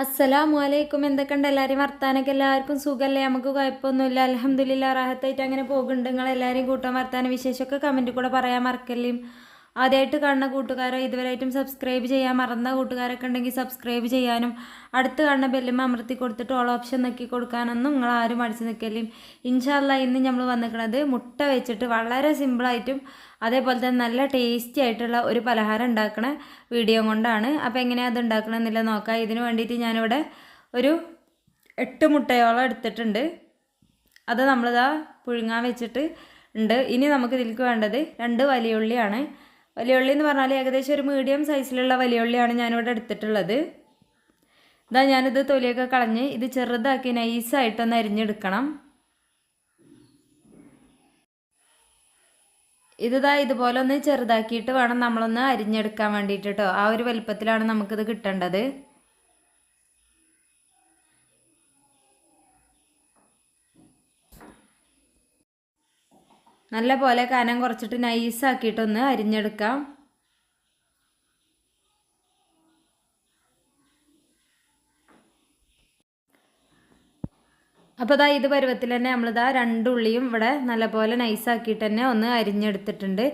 അസ്സലാമു അലൈക്കും എന്തൊക്കെയുണ്ട്? എല്ലാവരും വർത്താനൊക്കെ എല്ലാവർക്കും സുഖമല്ലേ? നമുക്ക് കുഴപ്പമൊന്നുമില്ല. അലഹമ്മദില്ല റാഹത്തായിട്ട് അങ്ങനെ പോകുന്നുണ്ട്. നിങ്ങൾ എല്ലാവരെയും കൂട്ടാൻ വർത്താന വിശേഷമൊക്കെ കമന്റിൽ കൂടെ പറയാൻ മറക്കല്ലേ? ആദ്യമായിട്ട് കാണുന്ന കൂട്ടുകാരോ ഇതുവരെയായിട്ടും സബ്സ്ക്രൈബ് ചെയ്യാൻ മറന്ന കൂട്ടുകാരൊക്കെ ഉണ്ടെങ്കിൽ സബ്സ്ക്രൈബ് ചെയ്യാനും അടുത്ത് കാണുന്ന ബെല്ലും അമർത്തി കൊടുത്തിട്ട് ഓൾ ഓപ്ഷൻ നോക്കി കൊടുക്കാനൊന്നും നിങ്ങൾ ആരും അടിച്ചു നിൽക്കല്ലേ ഇൻഷാല്ല ഇന്ന് നമ്മൾ വന്നിരിക്കുന്നത് മുട്ട വെച്ചിട്ട് വളരെ സിമ്പിളായിട്ടും അതേപോലെ തന്നെ നല്ല ടേസ്റ്റി ആയിട്ടുള്ള ഒരു പലഹാരം ഉണ്ടാക്കുന്ന വീഡിയോ കൊണ്ടാണ്. അപ്പോൾ എങ്ങനെയാണ് അത് ഉണ്ടാക്കണമെന്നില്ല നോക്കാം. ഇതിന് വേണ്ടിയിട്ട് ഞാനിവിടെ ഒരു എട്ട് മുട്ടയോളം എടുത്തിട്ടുണ്ട്. അത് നമ്മളിതാ പുഴുങ്ങാൻ വെച്ചിട്ട് ഉണ്ട്. ഇനി നമുക്ക് ഇതിലേക്ക് വേണ്ടത് രണ്ട് വലിയ ഉള്ളിയാണ് വലിയ ഉള്ളി എന്ന് പറഞ്ഞാൽ ഏകദേശം ഒരു മീഡിയം സൈസിലുള്ള വലിയ ഉള്ളിയാണ് ഞാനിവിടെ എടുത്തിട്ടുള്ളത്. ഇതാ ഞാനിത് തൊലിയൊക്കെ കളഞ്ഞ് ഇത് ചെറുതാക്കി നൈസായിട്ടൊന്ന് അരിഞ്ഞെടുക്കണം. ഇതാ ഇതുപോലെ ഒന്ന് ചെറുതാക്കിയിട്ട് വേണം നമ്മളൊന്ന് അരിഞ്ഞെടുക്കാൻ വേണ്ടിയിട്ട് കേട്ടോ ആ ഒരു വലുപ്പത്തിലാണ് നമുക്കിത് കിട്ടേണ്ടത്. നല്ല പോലെ കനം കുറച്ചിട്ട് നൈസാക്കിയിട്ടൊന്ന് അരിഞ്ഞെടുക്കാം. അപ്പോൾ ഇതാ ഇത് പരുവത്തിൽ തന്നെ നമ്മളിതാ രണ്ടുള്ളിയും ഇവിടെ നല്ലപോലെ നൈസാക്കിയിട്ട് തന്നെ ഒന്ന് അരിഞ്ഞെടുത്തിട്ടുണ്ട്.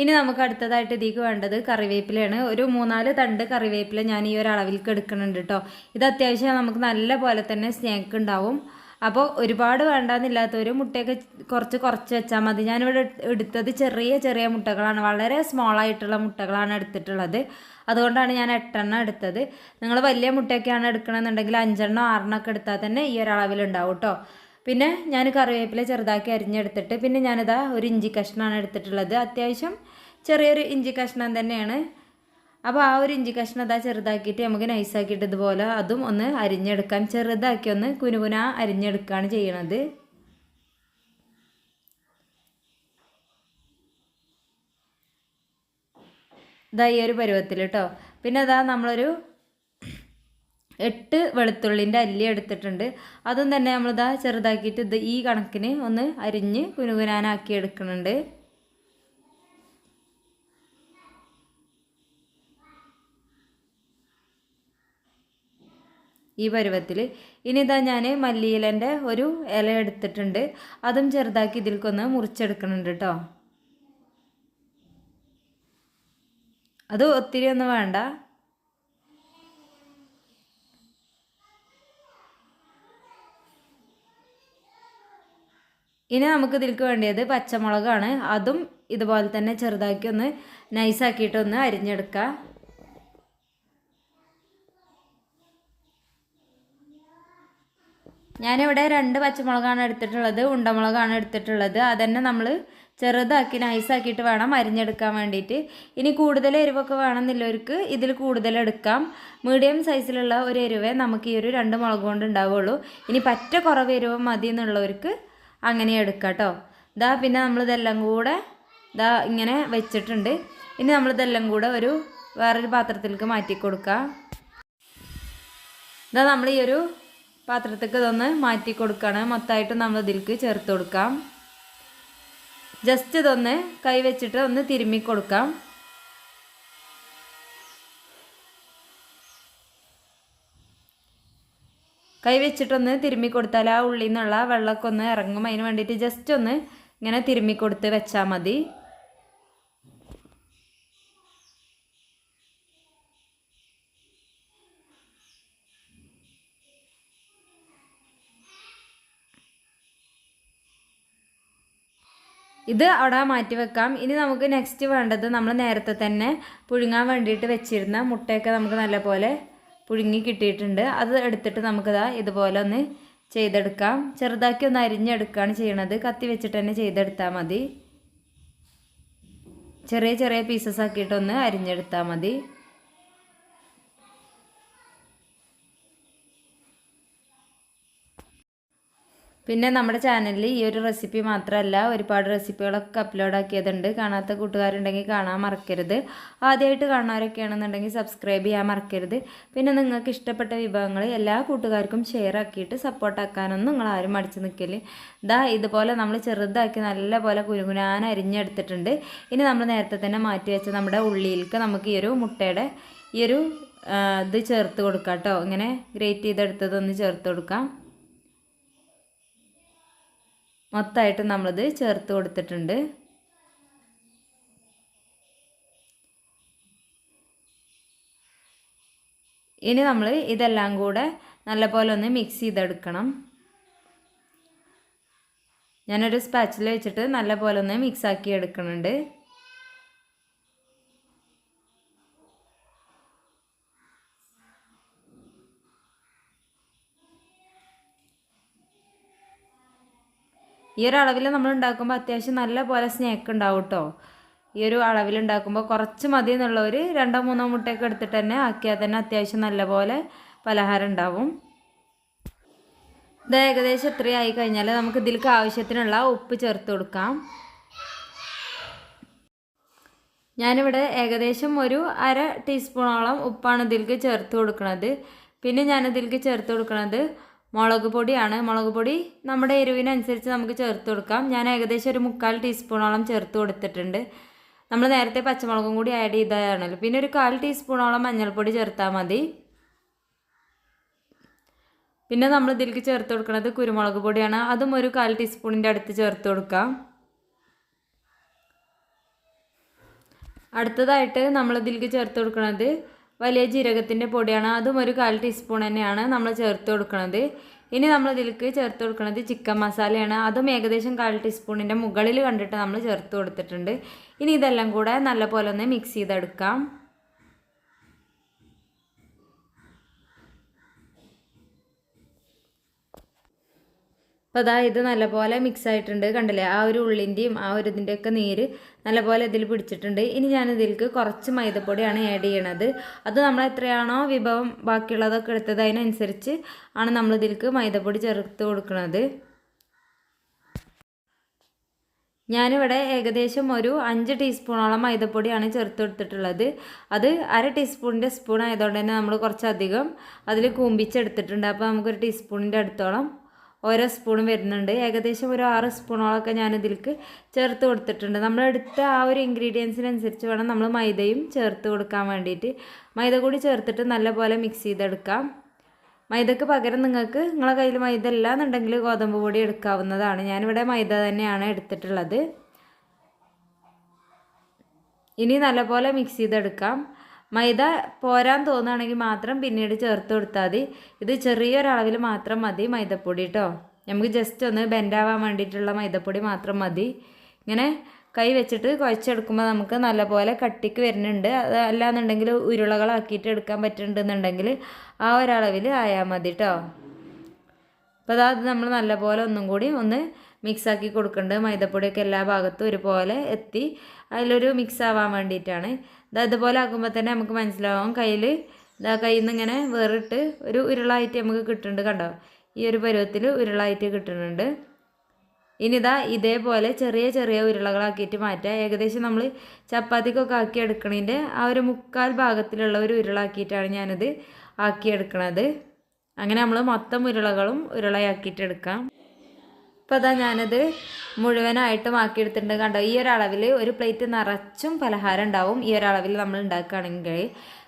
ഇനി നമുക്ക് അടുത്തതായിട്ട് ഇതിക്ക് വേണ്ടത് കറിവേപ്പിലയാണ്. ഒരു മൂന്നാൽ തണ്ട് കറിവേപ്പില ഞാൻ ഈ ഒരു അളവിലേക്ക് എടുക്കുന്നുണ്ട് കേട്ടോ ഇത് അത്യാവശ്യം നമുക്ക് നല്ല പോലെ തന്നെ സ്നേക്ക് ഉണ്ടാവും അപ്പോൾ ഒരുപാട് വേണ്ടാന്നില്ലാത്തവർ മുട്ടയൊക്കെ കുറച്ച് കുറച്ച് വെച്ചാൽ മതി. ഞാനിവിടെ എടുത്തത് ചെറിയ ചെറിയ മുട്ടകളാണ്. വളരെ സ്മോൾ ആയിട്ടുള്ള മുട്ടകളാണ് എടുത്തിട്ടുള്ളത്. അതുകൊണ്ടാണ് ഞാൻ എട്ടെണ്ണം എടുത്തത്. നിങ്ങൾ വലിയ മുട്ടയൊക്കെയാണ് എടുക്കണമെന്നുണ്ടെങ്കിൽ അഞ്ചെണ്ണം ആറെണ്ണം ഒക്കെ എടുത്താൽ തന്നെ ഈ ഒരളവിലുണ്ടാവും കേട്ടോ പിന്നെ ഞാൻ കറിവേപ്പില ചെറുതാക്കി അരിഞ്ഞെടുത്തിട്ട് പിന്നെ ഞാനിതാ ഒരു ഇഞ്ചി കഷ്ണമാണ് എടുത്തിട്ടുള്ളത്. അത്യാവശ്യം ചെറിയൊരു ഇഞ്ചി കഷ്ണം തന്നെയാണ്. അപ്പോൾ ആ ഒരു ഇഞ്ചി കഷ്ണം അതാ ചെറുതാക്കിയിട്ട് നമുക്ക് നൈസാക്കിയിട്ട് ഇതുപോലെ അതും ഒന്ന് അരിഞ്ഞെടുക്കാം. ചെറുതാക്കി ഒന്ന് കുനുകുന അരിഞ്ഞെടുക്കുകയാണ് ചെയ്യണത്. ഇതാ ഈ ഒരു പരുവത്തിൽ കേട്ടോ പിന്നെ അതാ നമ്മളൊരു എട്ട് വെളുത്തുള്ളിന്റെ അല്ലി എടുത്തിട്ടുണ്ട്. അതും തന്നെ നമ്മളിതാ ചെറുതാക്കിയിട്ട് ഇത് ഈ കണക്കിന് ഒന്ന് അരിഞ്ഞ് കുനുകുനാനാക്കി എടുക്കുന്നുണ്ട്. ഈ പരുവത്തിൽ ഇനി ഇതാ ഞാൻ മല്ലിയിലന്റെ ഒരു ഇല എടുത്തിട്ടുണ്ട്. അതും ചെറുതാക്കി ഇതിൽക്കൊന്ന് മുറിച്ചെടുക്കുന്നുണ്ട് കേട്ടോ അത് ഒത്തിരി ഒന്നും വേണ്ട. ഇനി നമുക്ക് ഇതിൽക്ക് വേണ്ടിയത് പച്ചമുളകാണ്. അതും ഇതുപോലെ തന്നെ ചെറുതാക്കി ഒന്ന് നൈസാക്കിയിട്ടൊന്ന് അരിഞ്ഞെടുക്കുക ഞാനിവിടെ രണ്ട് പച്ചമുളകാണ് എടുത്തിട്ടുള്ളത് ഉണ്ടമുളകാണ് എടുത്തിട്ടുള്ളത്. അതന്നെ നമ്മൾ ചെറുതാക്കി നൈസാക്കിയിട്ട് വേണം അരിഞ്ഞെടുക്കാൻ വേണ്ടിയിട്ട്. ഇനി കൂടുതൽ എരിവൊക്കെ വേണമെന്നുള്ളവർക്ക് ഇതിൽ കൂടുതൽ എടുക്കാം. മീഡിയം സൈസിലുള്ള ഒരു എരിവേ നമുക്ക് ഈ ഒരു രണ്ട് മുളക് കൊണ്ട് ഉണ്ടാവുള്ളൂ. ഇനി പറ്റ കുറവ് എരിവ് മതി എന്നുള്ളവർക്ക് അങ്ങനെ എടുക്കാം കേട്ടോ. ഇതാ പിന്നെ നമ്മളിതെല്ലാം കൂടെ ഇതാ ഇങ്ങനെ വെച്ചിട്ടുണ്ട്. ഇനി നമ്മളിതെല്ലാം കൂടെ ഒരു വേറൊരു പാത്രത്തിലേക്ക് മാറ്റി കൊടുക്കാം ഇതാ നമ്മൾ ഈ ഒരു പാത്രത്തേക്ക് ഇതൊന്ന് മാറ്റി കൊടുക്കുകയാണ് മൊത്തമായിട്ട് നമ്മൾ ഇതിലേക്ക് ചേർത്ത് കൊടുക്കാം. ജസ്റ്റ് ഇതൊന്ന് കൈ വെച്ചിട്ട് ഒന്ന് തിരുമ്മി കൊടുക്കാം. കൈ വെച്ചിട്ടൊന്ന് തിരുമ്മി കൊടുത്താൽ ആ ഉള്ളിൽ നിന്നുള്ള വെള്ളമൊക്കെ ഒന്ന് ഇറങ്ങും. അതിന് വേണ്ടിയിട്ട് ജസ്റ്റ് ഒന്ന് ഇങ്ങനെ തിരുമ്മി കൊടുത്ത് വെച്ചാൽ മതി. ഇത് അവിടെ മാറ്റി വെക്കാം. ഇനി നമുക്ക് നെക്സ്റ്റ് വേണ്ടത് നമ്മൾ നേരത്തെ തന്നെ പുഴുങ്ങാൻ വേണ്ടിയിട്ട് വെച്ചിരുന്ന മുട്ടയൊക്കെ നമുക്ക് നല്ലപോലെ പുഴുങ്ങി കിട്ടിയിട്ടുണ്ട്. അത് എടുത്തിട്ട് നമുക്കിതാ ഇതുപോലെ ഒന്ന് ചെയ്തെടുക്കാം. ചെറുതാക്കി ഒന്ന് അരിഞ്ഞെടുക്കുകയാണ് ചെയ്യണത്. കത്തി വെച്ചിട്ട് തന്നെ ചെയ്തെടുത്താൽ മതി. ചെറിയ ചെറിയ പീസസ് ആക്കിയിട്ടൊന്ന് അരിഞ്ഞെടുത്താൽ മതി. പിന്നെ നമ്മുടെ ചാനലിൽ ഈ ഒരു റെസിപ്പി മാത്രമല്ല ഒരുപാട് റെസിപ്പികളൊക്കെ അപ്ലോഡ് ആക്കിയതുണ്ട്. കാണാത്ത കൂട്ടുകാരുണ്ടെങ്കിൽ കാണാൻ മറക്കരുത്. ആദ്യമായിട്ട് കാണാനൊക്കെ ആണെന്നുണ്ടെങ്കിൽ സബ്സ്ക്രൈബ് ചെയ്യാൻ മറക്കരുത്. പിന്നെ നിങ്ങൾക്ക് ഇഷ്ടപ്പെട്ട വിഭവങ്ങൾ എല്ലാ കൂട്ടുകാർക്കും ഷെയർ ആക്കിയിട്ട് സപ്പോർട്ടാക്കാനൊന്നും നിങ്ങൾ ആരും മടിച്ച് നിൽക്കൽ ഇതാ ഇതുപോലെ നമ്മൾ ചെറുതാക്കി നല്ലപോലെ കുരുകുനാൻ അരിഞ്ഞെടുത്തിട്ടുണ്ട്. ഇനി നമ്മൾ നേരത്തെ തന്നെ മാറ്റി വെച്ച നമ്മുടെ ഉള്ളിയിലേക്ക് നമുക്ക് ഈ ഒരു മുട്ടയുടെ ഈ ഒരു ഇത് ചേർത്ത് കൊടുക്കാം കേട്ടോ. ഇങ്ങനെ ഗ്രേറ്റ് ചെയ്തെടുത്തതൊന്ന് ചേർത്ത് കൊടുക്കാം. മൊത്തമായിട്ട് നമ്മളിത് ചേർത്ത് കൊടുത്തിട്ടുണ്ട്. ഇനി നമ്മൾ ഇതെല്ലാം കൂടെ നല്ലപോലെ ഒന്ന് മിക്സ് ചെയ്തെടുക്കണം. ഞാനൊരു സ്പാച്ചിൽ വെച്ചിട്ട് നല്ലപോലെ ഒന്ന് മിക്സാക്കി എടുക്കുന്നുണ്ട്. ഈ ഒരു അളവിൽ നമ്മൾ ഉണ്ടാക്കുമ്പോൾ അത്യാവശ്യം നല്ല പോലെ സ്നേക്ക് ഉണ്ടാവും കേട്ടോ ഈ ഒരു അളവിൽ ഉണ്ടാക്കുമ്പോൾ കുറച്ച് മതി എന്നുള്ളവർ രണ്ടോ മൂന്നോ മുട്ടയൊക്കെ എടുത്തിട്ട് തന്നെ ആക്കിയാൽ തന്നെ അത്യാവശ്യം നല്ല പോലെ പലഹാരം ഉണ്ടാവും. ഇത് ഏകദേശം എത്രയായി കഴിഞ്ഞാൽ നമുക്ക് ഇതിലേക്ക് ആവശ്യത്തിനുള്ള ഉപ്പ് ചേർത്ത് കൊടുക്കാം. ഞാനിവിടെ ഏകദേശം ഒരു അര ടീസ്പൂണോളം ഉപ്പാണ് ഇതിലേക്ക് ചേർത്ത് കൊടുക്കുന്നത് പിന്നെ ഞാൻ ഇതിലേക്ക് ചേർത്ത് കൊടുക്കുന്നത് മുളക് പൊടിയാണ്. മുളക് പൊടി നമ്മുടെ എരിവിനനുസരിച്ച് നമുക്ക് ചേർത്ത് കൊടുക്കാം. ഞാൻ ഏകദേശം ഒരു മുക്കാൽ ടീസ്പൂണോളം ചേർത്ത് കൊടുത്തിട്ടുണ്ട്. നമ്മൾ നേരത്തെ പച്ചമുളകും കൂടി ആഡ് ചെയ്തതാണല്ലോ. പിന്നെ ഒരു കാൽ ടീസ്പൂണോളം മഞ്ഞൾപ്പൊടി ചേർത്താൽ മതി. പിന്നെ നമ്മൾ ഇതിലേക്ക് ചേർത്ത് കൊടുക്കുന്നത് കുരുമുളക് പൊടിയാണ്. അതും ഒരു കാൽ ടീസ്പൂണിന്റെ അടുത്ത് ചേർത്ത് കൊടുക്കാം. അടുത്തതായിട്ട് നമ്മൾ ഇതിലേക്ക് ചേർത്ത് കൊടുക്കുന്നത് വലിയ ജീരകത്തിന്റെ പൊടിയാണ്. അതും ഒരു കാൽ ടീസ്പൂൺ തന്നെയാണ് നമ്മൾ ചേർത്ത് കൊടുക്കുന്നത് ഇനി നമ്മൾ ഇതിലേക്ക് ചേർത്ത് കൊടുക്കുന്നത് ചിക്കൻ മസാലയാണ്. അതും ഏകദേശം കാൽ ടീസ്പൂണിന്റെ മുകളിൽ കണ്ടിട്ട് നമ്മൾ ചേർത്ത് കൊടുത്തിട്ടുണ്ട്. ഇനി ഇതെല്ലാം കൂടെ നല്ലപോലെ ഒന്ന് മിക്സ് ചെയ്തെടുക്കാം. അപ്പോൾ അതാ ഇത് നല്ലപോലെ മിക്സ് ആയിട്ടുണ്ട്. കണ്ടില്ലേ? ആ ഒരു ഉള്ളിന്റെയും ആ ഒരു ഇതിന്റെയൊക്കെ നീര് നല്ലപോലെ ഇതിൽ പിടിച്ചിട്ടുണ്ട്. ഇനി ഞാൻ ഇതിലേക്ക് കുറച്ച് മൈദപ്പൊടിയാണ് ആഡ് ചെയ്യണത്. അത് നമ്മൾ എത്രയാണോ വിഭവം ബാക്കിയുള്ളതൊക്കെ എടുത്തത് അതിനനുസരിച്ച് ആണ് നമ്മൾ ഇതിലേക്ക് മൈദപ്പൊടി ചേർത്ത് കൊടുക്കുന്നത് ഞാനിവിടെ ഏകദേശം ഒരു അഞ്ച് ടീസ്പൂണോളം മൈദപ്പൊടിയാണ് ചേർത്ത് കൊടുത്തിട്ടുള്ളത്. അത് അര ടീസ്പൂണിന്റെ സ്പൂൺ ആയതുകൊണ്ട് തന്നെ നമ്മൾ കുറച്ചധികം അതിൽ കൂമ്പിച്ചെടുത്തിട്ടുണ്ട്. അപ്പോൾ നമുക്കൊരു ടീസ്പൂണിന്റെ അടുത്തോളം ഓരോ സ്പൂണും വരുന്നുണ്ട്. ഏകദേശം ഒരു ആറ് സ്പൂണോളൊക്കെ ഞാൻ ഇതിലേക്ക് ചേർത്ത് കൊടുത്തിട്ടുണ്ട്. നമ്മളെടുത്ത ആ ഒരു ഇൻഗ്രീഡിയൻസിനനുസരിച്ച് വേണം നമ്മൾ മൈദയും ചേർത്ത് കൊടുക്കാൻ വേണ്ടിയിട്ട്. മൈദ കൂടി ചേർത്തിട്ട് നല്ലപോലെ മിക്സ് ചെയ്തെടുക്കാം. മൈദക്ക് പകരം നിങ്ങൾക്ക് നിങ്ങളെ കയ്യിൽ മൈദ അല്ല എന്നുണ്ടെങ്കിൽ ഗോതമ്പ് പൊടി എടുക്കാവുന്നതാണ്. ഞാനിവിടെ മൈദ തന്നെയാണ് എടുത്തിട്ടുള്ളത്. ഇനി നല്ലപോലെ മിക്സ് ചെയ്തെടുക്കാം. മൈദ പോരാൻ തോന്നുകയാണെങ്കിൽ മാത്രം പിന്നീട് ചേർത്ത് കൊടുത്താൽ മതി. ഇത് ചെറിയൊരളവിൽ മാത്രം മതി മൈദപ്പൊടി കേട്ടോ നമുക്ക് ജസ്റ്റ് ഒന്ന് ബെൻഡാവാൻ വേണ്ടിയിട്ടുള്ള മൈദപ്പൊടി മാത്രം മതി. ഇങ്ങനെ കൈ വെച്ചിട്ട് കുഴച്ചെടുക്കുമ്പോൾ നമുക്ക് നല്ലപോലെ കട്ടിക്ക് വരുന്നുണ്ട്. അത് അല്ലാന്നുണ്ടെങ്കിൽ ഉരുളകളാക്കിയിട്ട് എടുക്കാൻ പറ്റുന്നുണ്ടെന്നുണ്ടെങ്കിൽ ആ ഒരളവിൽ ആയാൽ മതി കേട്ടോ അപ്പോൾ അതാ നമ്മൾ നല്ലപോലെ ഒന്നും കൂടി ഒന്ന് മിക്സാക്കി കൊടുക്കുന്നുണ്ട് മൈദപ്പൊടിയൊക്കെ എല്ലാ ഭാഗത്തും ഒരുപോലെ എത്തി. അതിലൊരു മിക്സ് ആവാൻ വേണ്ടിയിട്ടാണ്. ഇത് അതുപോലെ ആക്കുമ്പോൾ തന്നെ നമുക്ക് മനസ്സിലാവും. കയ്യിൽ ഇതാ കയ്യിൽ നിന്ന് ഇങ്ങനെ വേറിട്ട് ഒരു ഉരുളായിട്ട് നമുക്ക് കിട്ടുന്നുണ്ട് കണ്ടോ? ഈ ഒരു പരുവത്തിൽ ഉരുളായിട്ട് കിട്ടുന്നുണ്ട്. ഇനി ഇതാ ഇതേപോലെ ചെറിയ ചെറിയ ഉരുളകളാക്കിയിട്ട് മാറ്റുക ഏകദേശം നമ്മൾ ചപ്പാത്തിക്കൊക്കെ ആക്കി എടുക്കണതിന്റെ ആ ഒരു മുക്കാൽ ഭാഗത്തിലുള്ള ഒരു ഉരുളാക്കിയിട്ടാണ് ഞാനിത് ആക്കിയെടുക്കണത്. അങ്ങനെ നമ്മൾ മൊത്തം ഉരുളകളും ഉരുളയാക്കിയിട്ട് എടുക്കാം അതാ ഞാനത് മുഴുവനായിട്ടും ആക്കിയെടുത്തിട്ടുണ്ട്. കണ്ടോ ഈ ഒരു അളവിൽ ഒരു പ്ലേറ്റ് നിറച്ചും പലഹാരം ഉണ്ടാവും. ഈ ഒരു അളവിൽ നമ്മൾ ഉണ്ടാക്കുകയാണെങ്കിൽ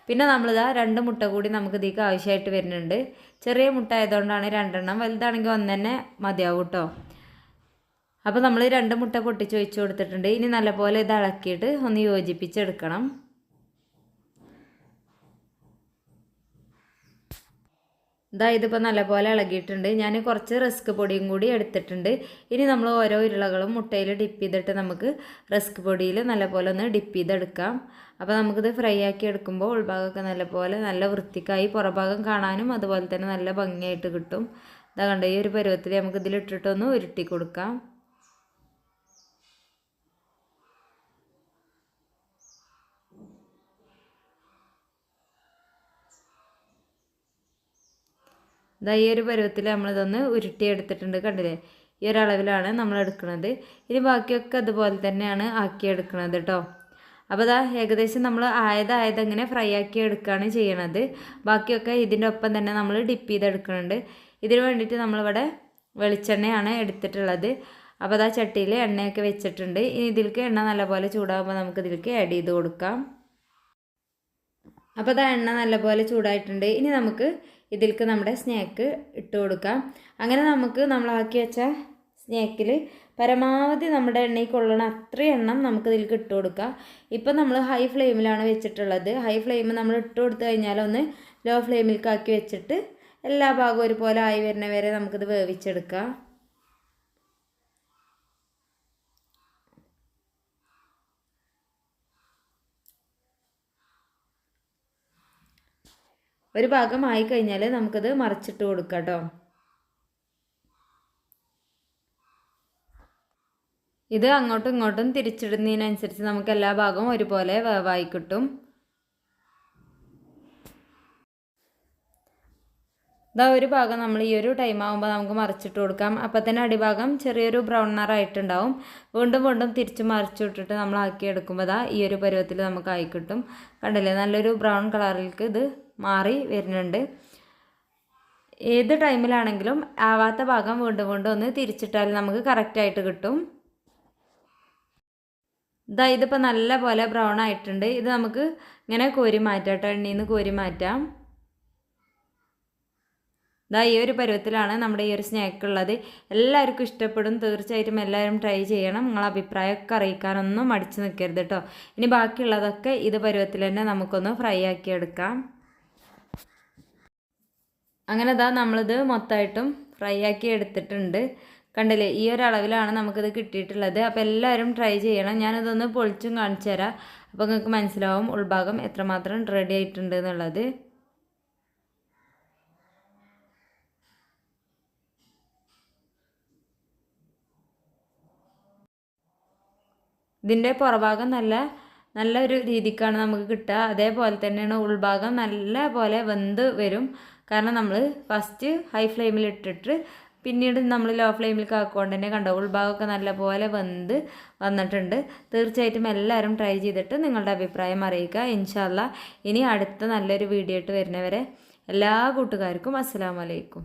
പിന്നെ നമ്മളിതാ രണ്ട് മുട്ട കൂടി നമുക്ക് ഇതിലേക്ക് ആവശ്യമായിട്ട് വരുന്നുണ്ട്. ചെറിയ മുട്ട ആയതുകൊണ്ടാണ് രണ്ടെണ്ണം. വലുതാണെങ്കിൽ ഒന്ന് തന്നെ മതിയാവും കേട്ടോ. അപ്പോൾ നമ്മൾ രണ്ട് മുട്ട പൊട്ടിച്ച് വെച്ച് കൊടുത്തിട്ടുണ്ട്. ഇനി നല്ലപോലെ ഇത് ഇളക്കിയിട്ട് ഒന്ന് യോജിപ്പിച്ചെടുക്കണം. ഇതാ ഇതിപ്പോൾ നല്ലപോലെ ഇളകിയിട്ടുണ്ട്. ഞാൻ കുറച്ച് റിസ്ക് പൊടിയും കൂടി എടുത്തിട്ടുണ്ട്. ഇനി നമ്മൾ ഓരോ ഉരുളകളും മുട്ടയിൽ ഡിപ്പ് ചെയ്തിട്ട് നമുക്ക് റിസ്ക് പൊടിയിൽ നല്ലപോലെ ഒന്ന് ഡിപ്പ് ചെയ്തെടുക്കാം. അപ്പോൾ നമുക്കിത് ഫ്രൈ ആക്കി എടുക്കുമ്പോൾ ഉൾഭാഗമൊക്കെ നല്ലപോലെ നല്ല വൃത്തിക്കായി പുറഭാഗം കാണാനും അതുപോലെ തന്നെ നല്ല ഭംഗിയായിട്ട് കിട്ടും. ഇതാ കണ്ടോ ഈ ഒരു പരുവത്തിൽ നമുക്കിതിലിട്ടിട്ടൊന്ന് ഉരുട്ടി കൊടുക്കാം. ഇതാ ഈ ഒരു പരുവത്തിൽ നമ്മളിതൊന്ന് ഉരുട്ടിയെടുത്തിട്ടുണ്ട് കണ്ടില്ലേ? ഈ ഒരളവിലാണ് നമ്മൾ എടുക്കുന്നത്. ഇനി ബാക്കിയൊക്കെ അതുപോലെ തന്നെയാണ് ആക്കിയെടുക്കുന്നത് കേട്ടോ. അപ്പോൾ ഇതാ ഏകദേശം നമ്മൾ ആയതായത് അങ്ങനെ ഫ്രൈ ആക്കി എടുക്കുകയാണ് ചെയ്യണത്. ബാക്കിയൊക്കെ ഇതിന്റെ ഒപ്പം തന്നെ നമ്മൾ ഡിപ്പ് ചെയ്തെടുക്കുന്നുണ്ട്. ഇതിന് വേണ്ടിയിട്ട് നമ്മളിവിടെ വെളിച്ചെണ്ണയാണ് എടുത്തിട്ടുള്ളത്. അപ്പോൾ അതാ ചട്ടിയിൽ എണ്ണയൊക്കെ വെച്ചിട്ടുണ്ട്. ഇനി ഇതിലേക്ക് എണ്ണ നല്ലപോലെ ചൂടാകുമ്പോൾ നമുക്ക് ഇതിലേക്ക് ആഡ് ചെയ്ത് കൊടുക്കാം. അപ്പോൾ അതാ എണ്ണ നല്ലപോലെ ചൂടായിട്ടുണ്ട്. ഇനി നമുക്ക് ഇതിലേക്ക് നമ്മുടെ സ്നേക്ക് ഇട്ട് കൊടുക്കാം. അങ്ങനെ നമുക്ക് നമ്മളാക്കി വെച്ച സ്നേക്കിൽ പരമാവധി നമ്മുടെ എണ്ണയിൽ കൊള്ളണ അത്രയും എണ്ണം നമുക്ക് ഇതിലേക്ക് ഇട്ട് കൊടുക്കാം. ഇപ്പം നമ്മൾ ഹൈ ഫ്ലെയിമിലാണ് വെച്ചിട്ടുള്ളത്. ഹൈ ഫ്ലെയിം നമ്മൾ ഇട്ട് കൊടുത്തു കഴിഞ്ഞാൽ ഒന്ന് ലോ ഫ്ലെയിമിലേക്ക് വെച്ചിട്ട് എല്ലാ ഭാഗവും ഒരുപോലെ ആയി വരുന്ന വരെ നമുക്കിത് വേവിച്ചെടുക്കാം. ഒരു ഭാഗം ആയി കഴിഞ്ഞാൽ നമുക്കത് മറിച്ചിട്ട് കൊടുക്കാം കേട്ടോ ഇത് അങ്ങോട്ടും ഇങ്ങോട്ടും തിരിച്ചിടുന്നതിനനുസരിച്ച് നമുക്ക് എല്ലാ ഭാഗവും ഒരുപോലെ വേവായി കിട്ടും. ഇതാ ഒരു ഭാഗം നമ്മൾ ഈ ഒരു ടൈം ആകുമ്പോൾ നമുക്ക് മറിച്ചിട്ട് കൊടുക്കാം. അപ്പം തന്നെ അടിഭാഗം ചെറിയൊരു ബ്രൗൺ നിറായിട്ടുണ്ടാവും വീണ്ടും വീണ്ടും തിരിച്ച് മറിച്ചിട്ടിട്ട് നമ്മൾ ആക്കി എടുക്കുമ്പോൾ ഈ ഒരു പരുവത്തിൽ നമുക്ക് ആയി കിട്ടും. കണ്ടില്ലേ? നല്ലൊരു ബ്രൗൺ കളറിലേക്ക് ഇത് മാറി വരുന്നുണ്ട്. ഏത് ടൈമിലാണെങ്കിലും ആവാത്ത ഭാഗം വീണ്ടും വീണ്ടും ഒന്ന് തിരിച്ചിട്ടാൽ നമുക്ക് കറക്റ്റായിട്ട് കിട്ടും. ഇതാ ഇതിപ്പോൾ നല്ല പോലെ ബ്രൗൺ ആയിട്ടുണ്ട്. ഇത് നമുക്ക് ഇങ്ങനെ കോരി മാറ്റാം. കേട്ടോ എണ്ണയിൽ നിന്ന് കോരി മാറ്റാം. ഇതാ ഈ ഒരു പരുവത്തിലാണ് നമ്മുടെ ഈ ഒരു സ്നാക്ക് ഉള്ളത്. എല്ലാവർക്കും ഇഷ്ടപ്പെടും. തീർച്ചയായിട്ടും എല്ലാവരും ട്രൈ ചെയ്യണം. നിങ്ങളെ അഭിപ്രായമൊക്കെ അറിയിക്കാനൊന്നും മടിച്ച് നിൽക്കരുത് കേട്ടോ ഇനി ബാക്കിയുള്ളതൊക്കെ ഇത് പരുവത്തിൽ തന്നെ നമുക്കൊന്ന് ഫ്രൈ ആക്കി എടുക്കാം. അങ്ങനെ ഇതാ നമ്മളിത് മൊത്തമായിട്ടും ഫ്രൈ ആക്കി എടുത്തിട്ടുണ്ട്. കണ്ടില്ലേ ഈ ഒരു അളവിലാണ് നമുക്കിത് കിട്ടിയിട്ടുള്ളത്. അപ്പോൾ എല്ലാവരും ട്രൈ ചെയ്യണം. ഞാനിതൊന്ന് പൊളിച്ചും കാണിച്ചു തരാം. അപ്പോൾ നിങ്ങൾക്ക് മനസ്സിലാവും ഉൾഭാഗം എത്രമാത്രം റെഡി ആയിട്ടുണ്ട് എന്നുള്ളത്. ഇതിന്റെ പുറഭാഗം നല്ല നല്ലൊരു രീതിക്കാണ് നമുക്ക് കിട്ടുക. അതേപോലെ തന്നെയാണ് ഉൾഭാഗം നല്ല പോലെ വെന്ത് വരും. കാരണം നമ്മൾ ഫസ്റ്റ് ഹൈ ഫ്ലെയിമിൽ ഇട്ടിട്ട് പിന്നീട് നമ്മൾ ലോ ഫ്ലെയിമിൽ കാക്കുകൊണ്ട് തന്നെ കണ്ടോ ഉൾഭാഗമൊക്കെ നല്ലപോലെ വെന്ത് വന്നിട്ടുണ്ട്. തീർച്ചയായിട്ടും എല്ലാവരും ട്രൈ ചെയ്തിട്ട് നിങ്ങളുടെ അഭിപ്രായം അറിയിക്കുക. ഇൻഷാല്ല ഇനി അടുത്ത നല്ലൊരു വീഡിയോ ആയിട്ട് വരുന്നവരെ എല്ലാ കൂട്ടുകാർക്കും അസ്സാം വലൈക്കും